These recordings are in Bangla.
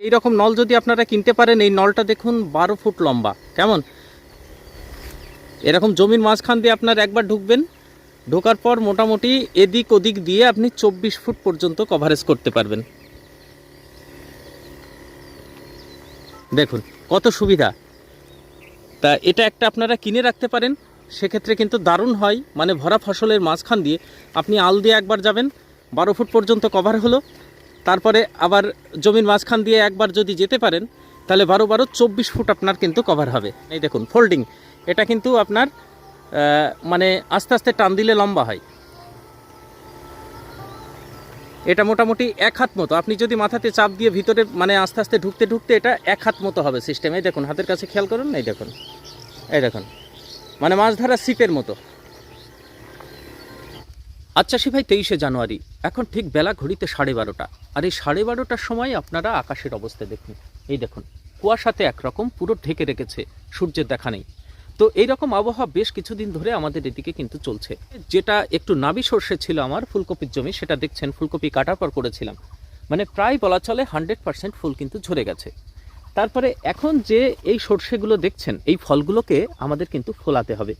এই রকম নল যদি আপনারা কিনতে পারেন, এই নলটা দেখুন বারো ফুট লম্বা। কেমন? এরকম জমির মাঝখান দিয়ে আপনার একবার ঢুকবেন। ঢোকার পর মোটামুটি এদিক ওদিক দিয়ে আপনি চব্বিশ ফুট পর্যন্ত কভারেজ করতে পারবেন। দেখুন, কত সুবিধা। তা এটা একটা আপনারা কিনে রাখতে পারেন। সেক্ষেত্রে কিন্তু দারুণ হয়। মানে ভরা ফসলের মাঝখান দিয়ে আপনি আল দিয়ে একবার যাবেন। বারো ফুট পর্যন্ত কভার হলো। তারপরে আবার জমির মাঝখান দিয়ে একবার যদি যেতে পারেন, তাহলে বারো বারো চব্বিশ ফুট আপনার কিন্তু কভার হবে। এই দেখুন ফোল্ডিং এটা কিন্তু আপনার মানে আস্তে আস্তে টান দিলে লম্বা হয়। এটা মোটামুটি এক হাত মতো। আপনি যদি মাথাতে চাপ দিয়ে ভিতরে মানে আস্তে আস্তে ঢুকতে ঢুকতে এটা এক হাত মতো হবে সিস্টেম এই দেখুন, হাতের কাছে খেয়াল করুন, এই দেখুন এই দেখুন মানে মাছ ধরা সিপের মতো। আচ্ছা সে ভাই তেইশে জানুয়ারি এখন ঠিক বেলা ঘড়িতে সাড়ে বারোটা। আর এই সাড়ে বারোটার সময় আপনারা আকাশের অবস্থা দেখুন। এই দেখুন, কুয়াশাতে একরকম পুরো ঢেকে রেখেছে, সূর্যের দেখা নেই। তো এইরকম আবহাওয়া বেশ কিছুদিন ধরে আমাদের এদিকে কিন্তু চলছে। যেটা একটু নাবি সর্ষে ছিল আমার, ফুলকপির জমি, সেটা দেখছেন, ফুলকপি কাটার পর করেছিলাম। মানে প্রায় বলা চলে হান্ড্রেড পার্সেন্ট ফুল কিন্তু ঝরে গেছে। তারপরে এখন যে এই সর্ষেগুলো দেখছেন, এই ফলগুলোকে আমাদের কিন্তু ফোলাতে হবে।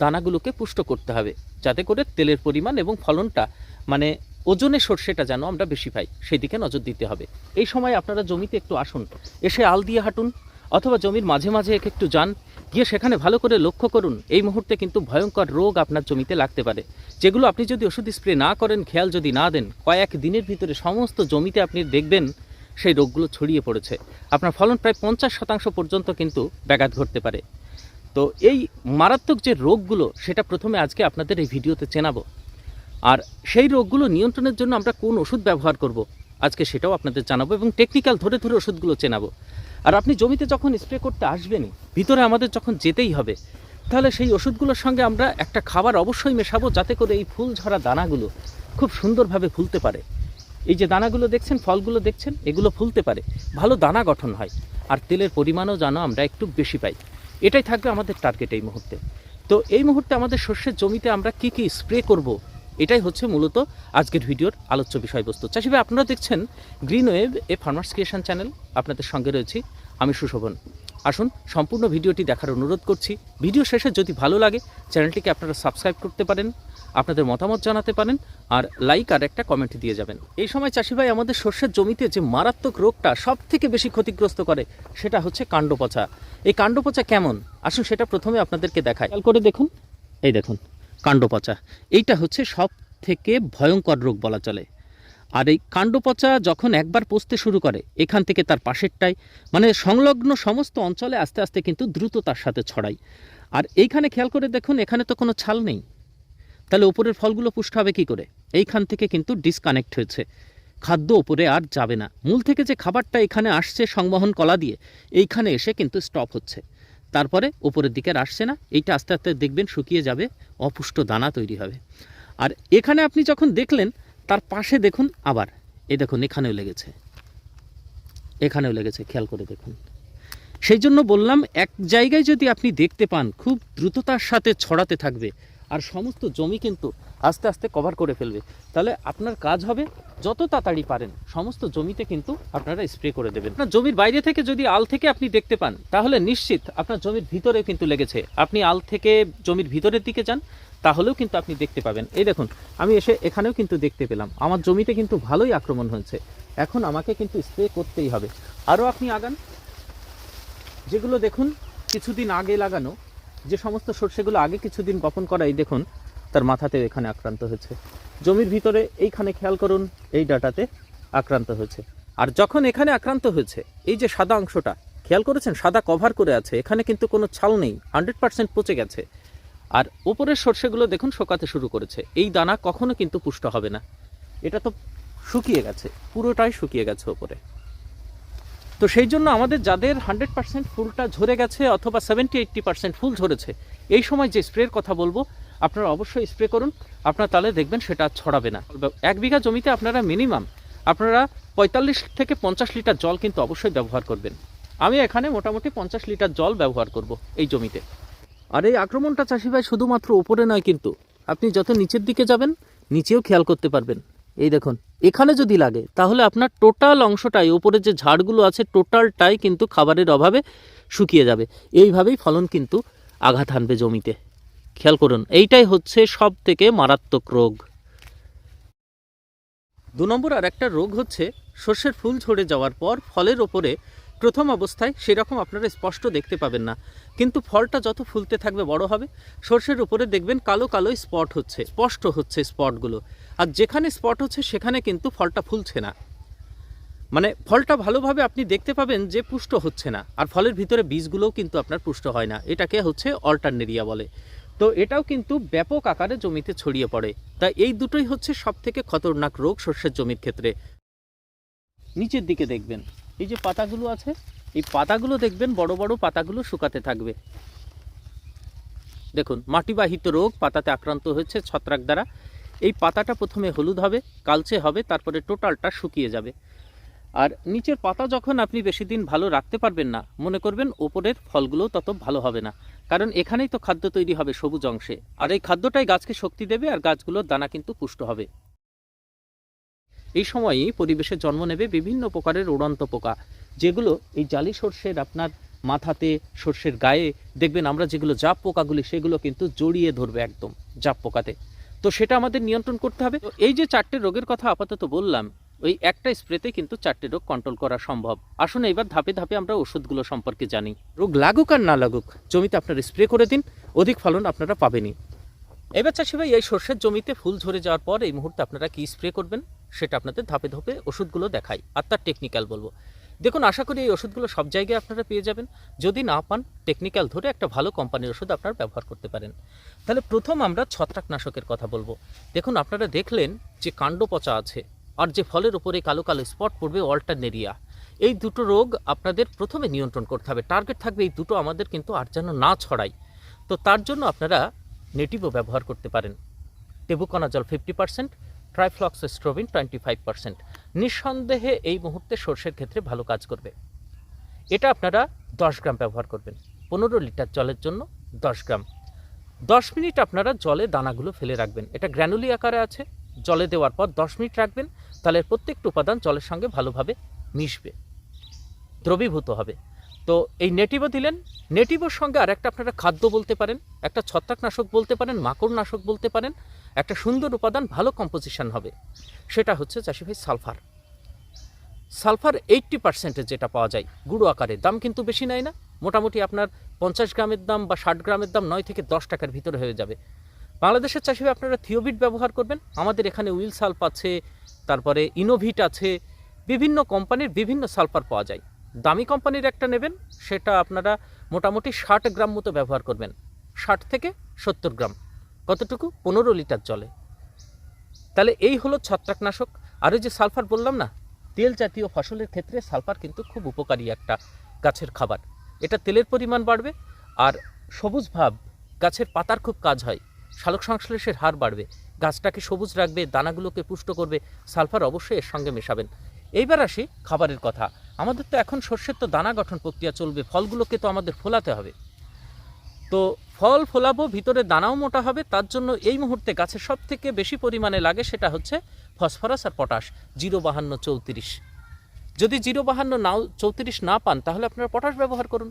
দানাগুলোকে পুষ্ট করতে হবে, যাতে করে তেলের পরিমাণ এবং ফলনটা মানে ওজনে সর্ষেটা যেন আমরা বেশি পাই সেই দিকে নজর দিতে হবে। এই সময় আপনারা জমিতে একটু আসুন, এসে আল দিয়ে হাঁটুন, অথবা জমির মাঝে মাঝে এক একটু যান, গিয়ে সেখানে ভালো করে লক্ষ্য করুন। এই মুহূর্তে কিন্তু ভয়ঙ্কর রোগ আপনার জমিতে লাগতে পারে। যেগুলো আপনি যদি ওষুধ স্প্রে না করেন, খেয়াল যদি না দেন, কয়েক দিনের ভিতরে সমস্ত জমিতে আপনি দেখবেন সেই রোগগুলো ছড়িয়ে পড়েছে। আপনার ফলন প্রায় পঞ্চাশ শতাংশ পর্যন্ত কিন্তু ব্যাঘাত ঘটতে পারে। তো এই মারাত্মক যে রোগগুলো, সেটা প্রথমে আজকে আপনাদের এই ভিডিওতে চেনাবো। আর সেই রোগগুলো নিয়ন্ত্রণের জন্য আমরা কোন ওষুধ ব্যবহার করব? আজকে সেটাও আপনাদের জানাব এবং টেকনিক্যাল ধরে ধরে ওষুধগুলো চেনাবো। আর আপনি জমিতে যখন স্প্রে করতে আসবেনই, ভিতরে আমাদের যখন যেতেই হবে, তাহলে সেই ওষুধগুলোর সঙ্গে আমরা একটা খাবার অবশ্যই মেশাবো যাতে করে এই ফুল ঝরা দানাগুলো খুব সুন্দরভাবে ফুলতে পারে। এই যে দানাগুলো দেখছেন, ফলগুলো দেখছেন, এগুলো ফুলতে পারে। ভালো দানা গঠন হয় আর তেলের পরিমাণও যেন আমরা একটু বেশি পাই। এটাই থাকবে আমাদের টার্গেট এই মুহূর্তে। তো এই মুহূর্তে আমাদের শস্যের জমিতে আমরা কি কি স্প্রে করব এটাই হচ্ছে মূলত আজকের ভিডিওর আলোচ্য বিষয়বস্তু। চাষি ভাই আপনারা দেখছেন গ্রিন ওয়েভ এ ফার্মার্স ক্রিয়েশন চ্যানেল আপনাদের সঙ্গে রয়েছি আমি সুশোভন। আসুন সম্পূর্ণ ভিডিওটি দেখার অনুরোধ করছি। ভিডিও শেষে যদি ভালো লাগে চ্যানেলটিকে আপনারা সাবস্ক্রাইব করতে পারেন আপনাদের মতামত জানাতে পারেন আর লাইক আর একটা কমেন্ট দিয়ে যাবেন। এই সময় চাষি ভাই আমাদের শস্যের জমিতে যে মারাত্মক রোগটা সব থেকে বেশি ক্ষতিগ্রস্ত করে সেটা হচ্ছে কাণ্ডপচা। এই কাণ্ডপচা কেমন? আসুন সেটা প্রথমে আপনাদেরকে দেখায় খেয়াল করে দেখুন। এই দেখুন। কাণ্ড পচা এইটা হচ্ছে সব থেকে ভয়ঙ্কর রোগ বলা চলে। আর এই কাণ্ডপচা যখন একবার পচতে শুরু করে, এখান থেকে তার পাশেরটাই মানে সংলগ্ন সমস্ত অঞ্চলে আস্তে আস্তে কিন্তু দ্রুততার সাথে ছড়ায়। আর এইখানে খেয়াল করে দেখুন, এখানে তো কোনো ছাল নেই। তাহলে ওপরের ফলগুলো পুষ্ট হবে কি করে? এইখান থেকে কিন্তু ডিসকানেক্ট হয়েছে। খাদ্য ওপরে আর যাবে না। মূল থেকে যে খাবারটা এখানে আসছে সংবহন কলা দিয়ে, এইখানে এসে কিন্তু স্টপ হচ্ছে। তারপরে ওপরের দিকে আসছে না, এইটা আস্তে আস্তে দেখবেন শুকিয়ে যাবে, অপুষ্ট দানা তৈরি হবে। আর এখানে আপনি যখন দেখলেন, তার পাশে দেখুন আবার, এই দেখুন, এখানেও লেগেছে। এখানেও লেগেছে, খেয়াল করে দেখুন। সেই জন্য বললাম, এক জায়গায় যদি আপনি দেখতে পান, খুব দ্রুততার সাথে ছড়াতে থাকবে আর সমস্ত জমি কিন্তু আস্তে আস্তে কভার করে ফেলবে। তাহলে আপনার কাজ হবে যত তাড়াতাড়ি পারেন, সমস্ত জমিতে কিন্তু আপনারা স্প্রে করে দেবেন। আপনার জমির বাইরে থেকে যদি আল থেকে আপনি দেখতে পান, তাহলে নিশ্চিত আপনার জমির ভিতরে কিন্তু লেগেছে। আপনি আল থেকে জমির ভিতরের দিকে যান, তাহলেও কিন্তু আপনি দেখতে পাবেন। এই দেখুন, আমি এসে এখানেও কিন্তু দেখতে পেলাম। আমার জমিতে কিন্তু ভালোই আক্রমণ হয়েছে। এখন আমাকে কিন্তু স্প্রে করতেই হবে। আরও আপনি আগান। যেগুলো দেখুন, কিছুদিন আগে লাগানো যে সমস্ত সর্ষেগুলো আগে কিছুদিন বপন করা এই দেখুন, তার মাথাতে এখানে আক্রান্ত হয়েছে। জমির ভিতরে এইখানে খেয়াল করুন, এই ডাটাতে আক্রান্ত হয়েছে। আর যখন এখানে আক্রান্ত হয়েছে, এই যে সাদা অংশটা, খেয়াল করেছেন? সাদা কভার করে আছে, এখানে কিন্তু কোনো ছাল নেই হান্ড্রেড পার্সেন্ট পচে গেছে। আর উপরের সর্ষেগুলো দেখুন, শোকাতে শুরু করেছে। এই দানা কখনো কিন্তু পুষ্ট হবে না। এটা তো শুকিয়ে গেছে, পুরোটাই শুকিয়ে গেছে ওপরে তো সেই জন্য আমাদের যাদের হান্ড্রেড পার্সেন্ট ফুলটা ঝরে গেছে অথবা সেভেন্টি এইট্টি পার্সেন্ট ফুল ঝরেছে, এই সময় যে স্প্রের কথা বলব, আপনারা অবশ্যই স্প্রে করুন। আপনারা তাহলে দেখবেন সেটা ছড়াবে না। এক বিঘা জমিতে আপনারা মিনিমাম আপনারা পঁয়তাল্লিশ থেকে পঞ্চাশ লিটার জল কিন্তু অবশ্যই ব্যবহার করবেন। আমি এখানে মোটামুটি পঞ্চাশ লিটার জল ব্যবহার করব এই জমিতে। আর এই আক্রমণটা চাষি ভাই শুধুমাত্র উপরে নয় কিন্তু, আপনি যত নিচের দিকে যাবেন, নিচেও খেয়াল করতে পারবেন। এই দেখুন, এখানে যদি লাগে, তাহলে আপনার টোটাল অংশটাই, ওপরে যে ঝাড়গুলো আছে, টোটালটাই কিন্তু খাবারের অভাবে শুকিয়ে যাবে। এইভাবেই ফলন কিন্তু আঘাত আনবে জমিতে। খেয়াল করুন, এইটাই হচ্ছে সব থেকে মারাত্মক রোগ। দু নম্বর আর একটা রোগ হচ্ছে শস্যের ফুল ঝরে যাওয়ার পর ফলের ওপরে প্রথম অবস্থায় সেরকম আপনারা স্পষ্ট দেখতে পাবেন না। কিন্তু ফলটা যত ফুলতে থাকবে বড় হবে, সর্ষের উপরে দেখবেন কালো কালো স্পট হচ্ছে, স্পষ্ট হচ্ছে স্পটগুলো। আর যেখানে স্পট হচ্ছে, সেখানে কিন্তু ফলটা ফুলছে না। মানে ফলটা ভালোভাবে আপনি দেখতে পাবেন যে পুষ্ট হচ্ছে না। আর ফলের ভিতরে বীজগুলোও কিন্তু আপনার পুষ্ট হয় না। এটাকে হচ্ছে অল্টারনেরিয়া বলে। তো এটাও কিন্তু ব্যাপক আকারে জমিতে ছড়িয়ে পড়ে। তাই এই দুটোই হচ্ছে সব থেকে খতরনাক রোগ শস্যের জমির ক্ষেত্রে। নিচের দিকে দেখবেন। এই যে পাতাগুলো আছে, এই পাতাগুলো দেখবেন বড় বড় পাতাগুলো শুকাতে থাকবে। দেখুন, মাটিবাহিত রোগ পাতাতে আক্রান্ত হয়েছে ছত্রাক দ্বারা। এই পাতাটা প্রথমে হলুদ হবে, কালচে হবে, তারপরে টোটালটা শুকিয়ে যাবে। আর নিচের পাতা যখন আপনি বেশি দিন ভালো রাখতে পারবেন না, মনে করবেন ওপরের ফলগুলো তত ভালো হবে না। কারণ এখানেই তো খাদ্য তৈরি হবে সবুজ অংশে। আর এই খাদ্যটাই গাছকে শক্তি দেবে আর গাছগুলোর দানা কিন্তু পুষ্ট হবে। এই সময়ই পরিবেশে জন্ম নেবে বিভিন্ন প্রকারের উড়ন্ত পোকা, যেগুলো এই জালি সর্ষের আপনার মাথাতে, সর্ষের গায়ে, দেখবেন আমরা যেগুলো জাপ পোকাগুলি সেগুলো কিন্তু জড়িয়ে ধরবে একদম জাপ পোকাতে। তো সেটা আমাদের নিয়ন্ত্রণ করতে হবে। এই যে চারটে রোগের কথা আপাতত বললাম, ওই একটা স্প্রেতে কিন্তু চারটে রোগ কন্ট্রোল করা সম্ভব। আসুন এবার ধাপে ধাপে আমরা ওষুধগুলো সম্পর্কে জানি। রোগ লাগুক আর না লাগুক, জমিতে আপনারা স্প্রে করে দিন, অধিক ফলন আপনারা পাবেনই। এবার চাষি ভাই, এই সর্ষের জমিতে ফুল ঝরে যাওয়ার পর এই মুহূর্তে আপনারা কি স্প্রে করবেন? সেটা আপনাদের ধাপে ধাপে ওষুধগুলো দেখাই, আর তার টেকনিক্যাল বলব। দেখুন, আশা করি এই ওষুধগুলো সব জায়গায় আপনারা পেয়ে যাবেন। যদি না পান টেকনিক্যাল ধরে একটা ভালো কোম্পানির ওষুধ আপনারা ব্যবহার করতে পারেন। তাহলে প্রথম আমরা ছত্রাকনাশকের কথা বলব। দেখুন, আপনারা দেখলেন যে কাণ্ড পচা আছে, আর যে ফলের উপরে কালো কালো স্পট পড়বে অল্টারনেরিয়া এই দুটো রোগ আপনাদের প্রথমে নিয়ন্ত্রণ করতে হবে। টার্গেট থাকবে এই দুটো আমাদের কিন্তু আর যেন না ছড়ায়। তো তার জন্য আপনারা নেটিভও ব্যবহার করতে পারেন। Tebuconazole fifty percent trifloxystrobin twenty five percent নিঃসন্দেহে এই মুহূর্তে সর্ষের ক্ষেত্রে ভালো কাজ করবে। এটা আপনারা দশ গ্রাম ব্যবহার করবেন। পনেরো লিটার জলের জন্য দশ গ্রাম। দশ মিনিট আপনারা জলে দানাগুলো ফেলে রাখবেন। এটা গ্র্যানুলি আকারে আছে। জলে দেওয়ার পর দশ মিনিট রাখবেন। তাহলে প্রত্যেকটা উপাদান জলের সঙ্গে ভালোভাবে মিশবে। দ্রবীভূত হবে। তো এই নেটিভও দিলেন? নেটিভোর সঙ্গে আর একটা আপনারা খাদ্য বলতে পারেন, একটা ছত্রাকনাশক বলতে পারেন, মাকড়নাশক বলতে পারেন, একটা সুন্দর উপাদান, ভালো কম্পোজিশন হবে। সেটা হচ্ছে চাষি ভাই সালফার। সালফার এইট্টি পার্সেন্টের যেটা পাওয়া যায়, গুঁড়ো আকারে। দাম কিন্তু বেশি নেয় না। মোটামুটি আপনার পঞ্চাশ গ্রামের দাম বা ষাট গ্রামের দাম নয় থেকে দশ টাকার ভিতরে হয়ে যাবে। বাংলাদেশের চাষি ভাই আপনারা থিওবিট ব্যবহার করবেন। আমাদের এখানে উইল সালফ আছে, তারপরে ইনোভিট আছে, বিভিন্ন কোম্পানির বিভিন্ন সালফার পাওয়া যায়। দামি কোম্পানির একটা নেবেন, সেটা আপনারা মোটামুটি ষাট গ্রাম মতো ব্যবহার করবেন। ষাট থেকে সত্তর গ্রাম। কতটুকু? পনেরো লিটার জলে। তাহলে এই হলো ছত্রাকনাশক। আর যে সালফার বললাম না, তেল জাতীয় ফসলের ক্ষেত্রে সালফার কিন্তু খুব উপকারী একটা গাছের খাবার। এটা তেলের পরিমাণ বাড়বে আর সবুজ ভাব, গাছের পাতার খুব কাজ হয়। শালক সংশ্লেষের হার বাড়বে। গাছটাকে সবুজ রাখবে, দানাগুলোকে পুষ্ট করবে, সালফার অবশ্যই এর সঙ্গে মেশাবেন। এইবার আসি খাবারের কথা। আমাদের তো এখন শস্যের তো দানা গঠন প্রক্রিয়া চলবে, ফলগুলোকে তো আমাদের ফোলাতে হবে। তো ফল ফোলাবো, ভিতরে দানাও মোটা হবে, তার জন্য এই মুহূর্তে গাছের সব থেকে বেশি পরিমাণে লাগে সেটা হচ্ছে ফসফরাস আর পটাশ, জিরো বাহান্ন চৌত্রিশ। যদি জিরো বাহান্ন নাও, চৌত্রিশ না পান, তাহলে আপনারা পটাশ ব্যবহার করুন।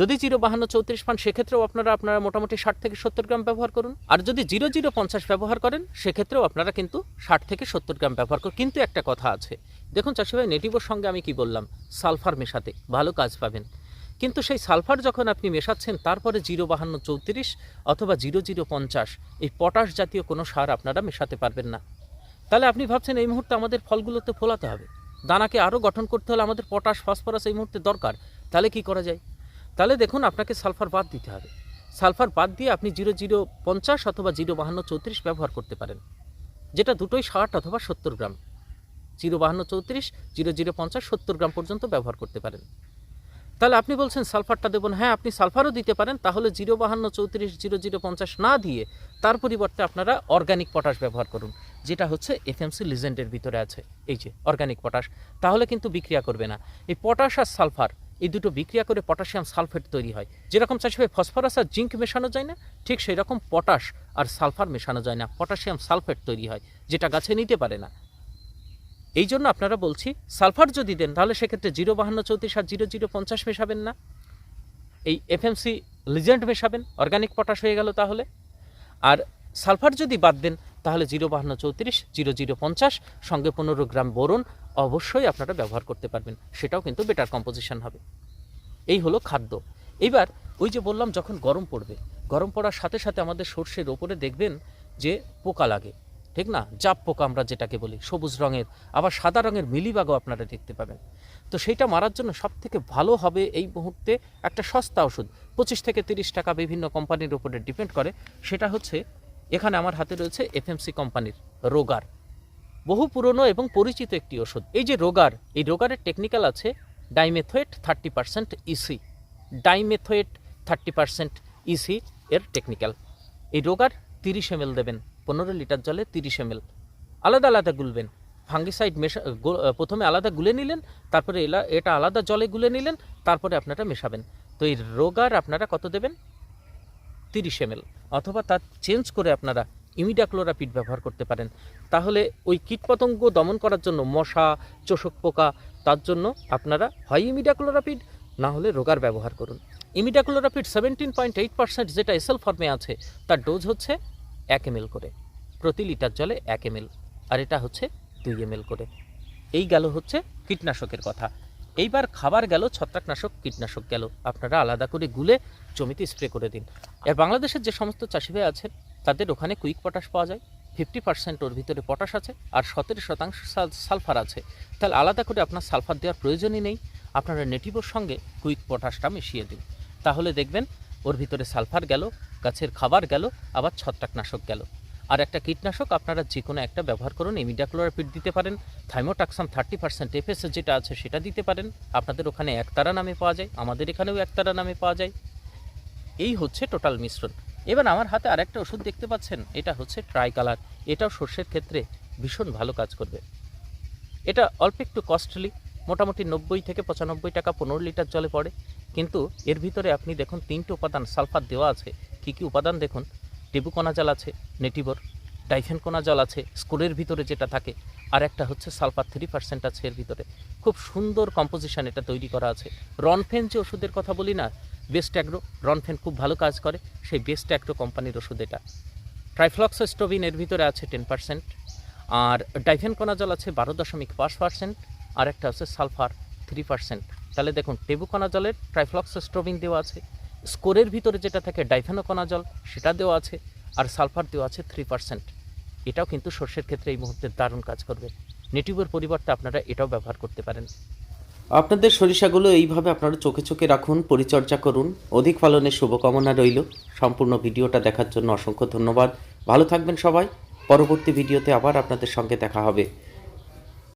যদি জিরো বাহান্ন চৌত্রিশ পান, সেক্ষেত্রেও আপনারা আপনারা মোটামুটি ষাট থেকে সত্তর গ্রাম ব্যবহার করুন। আর যদি জিরো জিরো পঞ্চাশ ব্যবহার করেন, সেক্ষেত্রেও আপনারা কিন্তু ষাট থেকে সত্তর গ্রাম ব্যবহার করুন। কিন্তু একটা কথা আছে দেখুন চাষি ভাই নেটিভোর সঙ্গে আমি কি বললাম? সালফার মেশাতে ভালো কাজ পাবেন। কিন্তু সেই সালফার যখন আপনি মেশাচ্ছেন, তারপরে জিরো বাহান্ন চৌত্রিশ অথবা জিরো জিরো পঞ্চাশ, এই পটাশ জাতীয় কোনো সার আপনারা মেশাতে পারবেন না। তাহলে আপনি ভাবছেন, এই মুহূর্তে আমাদের ফলগুলোতে ফোলাতে হবে। দানাকে আরও গঠন করতে হলে আমাদের পটাশ, ফসফরাস এই মুহূর্তে দরকার। তাহলে কি করা যায়? তাহলে দেখুন, আপনাকে সালফার বাদ দিতে হবে। সালফার বাদ দিয়ে আপনি জিরো জিরো পঞ্চাশ অথবা জিরো বাহান্ন চৌত্রিশ ব্যবহার করতে পারেন। যেটা দুটোই ষাট অথবা সত্তর গ্রাম। জিরো বাহান্ন চৌত্রিশ, জিরো জিরো পঞ্চাশ, সত্তর গ্রাম পর্যন্ত ব্যবহার করতে পারেন। তাহলে আপনি বলছেন সালফারটা দেবেন হ্যাঁ আপনি সালফারও দিতে পারেন। তাহলে জিরো বাহান্ন চৌত্রিশ, জিরো জিরো পঞ্চাশ না দিয়ে তার পরিবর্তে আপনারা অর্গানিক পটাশ ব্যবহার করুন, যেটা হচ্ছে এফএমসি লিজেন্ডের ভিতরে আছে। এই যে, অর্গানিক পটাশ। তাহলে কিন্তু বিক্রিয়া করবে না। এই পটাশ আর সালফার, এই দুটো বিক্রিয়া করে পটাশিয়াম সালফেট তৈরি হয়। যেরকম চাষে ফসফরাস আর জিঙ্ক মেশানো যায় না, ঠিক সেই রকম পটাশ আর সালফার মেশানো যায় না। পটাশিয়াম সালফেট তৈরি হয়, যেটা গাছে নিতে পারে না। এই জন্য আপনারা বলছি, সালফার যদি দেন, তাহলে সেক্ষেত্রে জিরো বাহান্ন চৌত্রিশ আর জিরো জিরো পঞ্চাশ মেশাবেন না। এই এফএমসি লিজেন্ড মেশাবেন, অর্গানিক পটাশ হয়ে গেল তাহলে। আর সালফার যদি বাদ দেন, তাহলে জিরো বাহান্ন চৌত্রিশ, জিরো জিরো পঞ্চাশ, সঙ্গে পনেরো গ্রাম বোরন অবশ্যই আপনারা ব্যবহার করতে পারবেন। সেটাও কিন্তু বেটার কম্পোজিশন হবে। এই হলো খাদ্য। এইবার ওই যে বললাম, যখন গরম পড়বে, গরম পড়ার সাথে সাথে আমাদের সর্ষের ওপরে দেখবেন যে পোকা লাগে। ঠিক না? জাপ পোকা আমরা যেটাকে বলি, সবুজ রঙের, আবার সাদা রঙের মিলিবাগও আপনারা দেখতে পাবেন। তো সেইটা মারার জন্য সব থেকে ভালো হবে এই মুহূর্তে একটা সস্তা ওষুধ। পঁচিশ থেকে তিরিশ টাকা বিভিন্ন কোম্পানির উপরে ডিপেন্ড করে। সেটা হচ্ছে, এখানে আমার হাতে রয়েছে এফএমসি কোম্পানির রোগার। বহু পুরনো এবং পরিচিত একটি ওষুধ। এই যে রোগার, এই রোগারের টেকনিক্যাল আছে dimethoate thirty percent EC dimethoate thirty percent EC এর টেকনিক্যাল এই রোগার তিরিশ এম দেবেন। পনেরো লিটার জলে তিরিশ এম আলাদা আলাদা গুলবেন। ফাঙ্গিসাইড মেশা প্রথমে আলাদা গুলে নিলেন, তারপরে এলা, এটা আলাদা জলে গুলে নিলেন, তারপরে আপনারা মেশাবেন। তো এই রোগার আপনারা কত দেবেন? তিরিশ এম অথবা তার চেঞ্জ করে আপনারা ইমিডাক্লোরাপিড ব্যবহার করতে পারেন। তাহলে ওই কীটপতঙ্গ দমন করার জন্য মশা, চোষক পোকা, তার জন্য আপনারা হয় ইমিডাক্লোরাপিড, না হলে রোগার ব্যবহার করুন। Imidacloprid seventeen point eight percent যেটা এসএল ফর্মে আছে, তার ডোজ হচ্ছে এক এম করে। প্রতি লিটার জলে এক এম আর এটা হচ্ছে দুই এম করে। এই গেল হচ্ছে কীটনাশকের কথা। এইবার খাবার গেল, ছত্রাকনাশক, কীটনাশক গেল। আপনারা আলাদা করে গুলে জমিতে স্প্রে করে দিন। আর বাংলাদেশের যে সমস্ত চাষি ভাই আছেন, তাদের ওখানে কুইক পটাশ পাওয়া যায়। ফিফটি পার্সেন্ট ওর ভিতরে পটাশ আছে, আর সতেরো শতাংশ সাল- সালফার আছে। তাহলে আলাদা করে আপনার সালফার দেওয়ার প্রয়োজনই নেই। আপনারা নেটিভোর সঙ্গে কুইক পটাশটা মিশিয়ে দিন। তাহলে দেখবেন ওর ভিতরে সালফার গেল গাছের খাবার গেল, আবার ছত্রাকনাশক গেল। আর একটা কীটনাশক আপনারা যে কোনো একটা ব্যবহার করুন ইমিডাক্লোরাপিড দিতে পারেন, থাইমোটাক্সাম থার্টি পার্সেন্ট এফএস যেটা আছে সেটা দিতে পারেন। আপনাদের ওখানে একতারা নামে পাওয়া যায়, আমাদের এখানেও একতারা নামে পাওয়া যায়। এই হচ্ছে টোটাল মিশ্রণ। এবার আমার হাতে আরেকটা ওষুধ দেখতে পাচ্ছেন, এটা হচ্ছে ট্রাই কালার এটাও সর্ষের ক্ষেত্রে ভীষণ ভালো কাজ করবে। এটা অল্প একটু কস্টলি, মোটামুটি নব্বই থেকে পঁচানব্বই টাকা পনেরো লিটার জলে পড়ে। কিন্তু এর ভিতরে আপনি দেখুন তিনটে উপাদান সালফার দেওয়া আছে কী কী উপাদান দেখুন? টেবুকোনা জল আছে, নেটিভর ডাইফেনকোনা জল আছে, স্কুলের ভিতরে যেটা থাকে, আর একটা হচ্ছে সালফার থ্রি পার্সেন্ট আছে এর ভিতরে। খুব সুন্দর কম্পোজিশন এটা তৈরি করা আছে। রনফেন যে ওষুধের কথা বলি না, বেস্ট অ্যাগ্রো, রনফেন খুব ভালো কাজ করে, সেই বেস্ট অ্যাগ্রো কোম্পানির ওষুধ এটা। ট্রাইফ্লক্সোস্টোবিন এর ভিতরে আছে টেন পার্সেন্ট, আর ডাইফেনকোনা জল আছে বারো দশমিক পাঁচ পার্সেন্ট, আর একটা হচ্ছে সালফার থ্রি পার্সেন্ট। তাহলে দেখুন টেবুকোনা জলের ট্রাইফ্লক্সোস্টোবিন দেওয়া আছে স্কোরের ভিতরে যেটা থাকে ডাইফেনোকোনা জল সেটা দেওয়া আছে আর সালফার দেওয়া আছে থ্রি পার্সেন্ট এটাও কিন্তু সর্ষের ক্ষেত্রে এই মুহূর্তে দারুণ কাজ করবে। নেটিভের পরিবর্তে আপনারা এটাও ব্যবহার করতে পারেন। আপনাদের সরিষাগুলো এইভাবে আপনারা চোখে চোখে রাখুন, পরিচর্যা করুন। অধিক ফলনের শুভকামনা রইল। সম্পূর্ণ ভিডিওটা দেখার জন্য অসংখ্য ধন্যবাদ। ভালো থাকবেন সবাই। পরবর্তী ভিডিওতে আবার আপনাদের সঙ্গে দেখা হবে।